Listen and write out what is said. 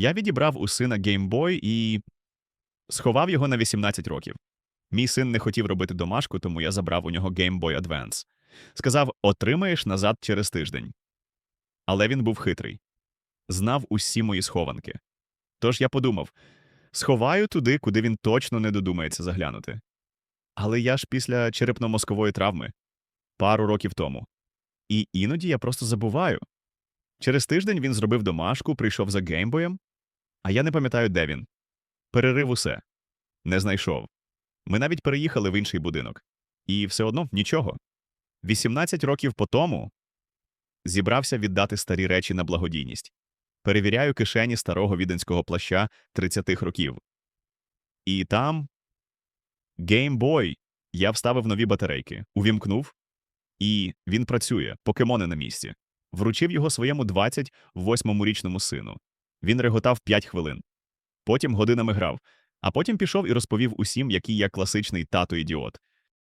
Я відібрав у сина геймбой і сховав його на 18 років. Мій син не хотів робити домашку, тому я забрав у нього Game Boy Advance. Сказав, отримаєш назад через тиждень. Але він був хитрий. Знав усі мої схованки. Тож я подумав, сховаю туди, куди він точно не додумається заглянути. Але я ж після черепно-мозкової травми пару років тому. І іноді я просто забуваю. Через тиждень він зробив домашку, прийшов за геймбоєм, а я не пам'ятаю, де він. Перерив усе. Не знайшов. Ми навіть переїхали в інший будинок. І все одно нічого. 18 років по тому зібрався віддати старі речі на благодійність. Перевіряю кишені старого віденського плаща 30-х років. І там геймбой. Я вставив нові батарейки, увімкнув, і він працює, покемони на місці. Вручив його своєму 28-річному сину. Він реготав 5 хвилин. Потім годинами грав, а потім пішов і розповів усім, який я класичний тато-ідіот.